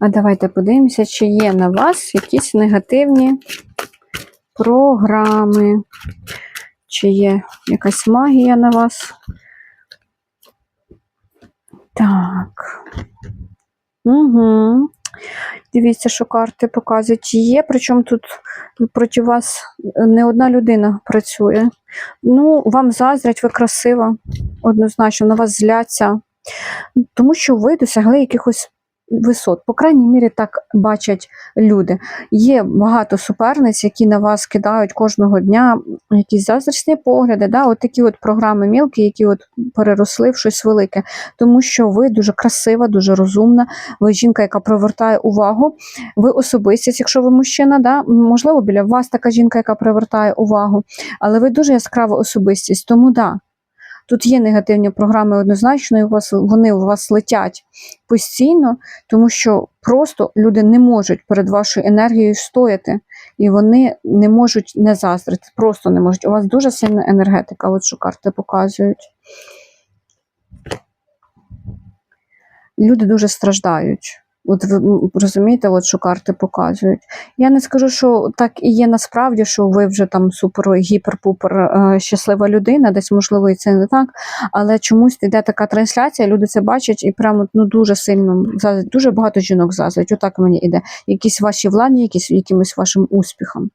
А давайте подивимося, чи є на вас якісь негативні програми, чи є якась магія на вас. Так. Угу. Дивіться, що карти показують. Є, причому тут проти вас не одна людина працює. Ну, вам заздрять, ви красива, однозначно, на вас зляться, тому що ви досягли якихось висот. По крайній мірі, так бачать люди. Є багато суперниць, які на вас кидають кожного дня якісь заздрісні погляди, да? от такі от програми мілкі, які от переросли в щось велике. Тому що ви дуже красива, дуже розумна, ви жінка, яка привертає увагу. Ви особистість, якщо ви мужчина, да? можливо, біля вас така жінка, яка привертає увагу, але ви дуже яскрава особистість. Тому да. Тут є негативні програми однозначно, і у вас, вони у вас летять постійно, тому що просто люди не можуть перед вашою енергією стояти, і вони не можуть не заздрити, просто не можуть. У вас дуже сильна енергетика, от що карти показують. Люди дуже страждають. От ви розумієте, от що карти показують. Я не скажу, що так і є насправді, що ви вже там супер гіпер-пупер е, щаслива людина, десь можливо і це не так, але чомусь йде така трансляція, люди це бачать і прямо ну дуже сильно заздрять. дуже багато жінок заздрять. Отак мені іде. Якісь ваші владі, якісь якимось вашим успіхом.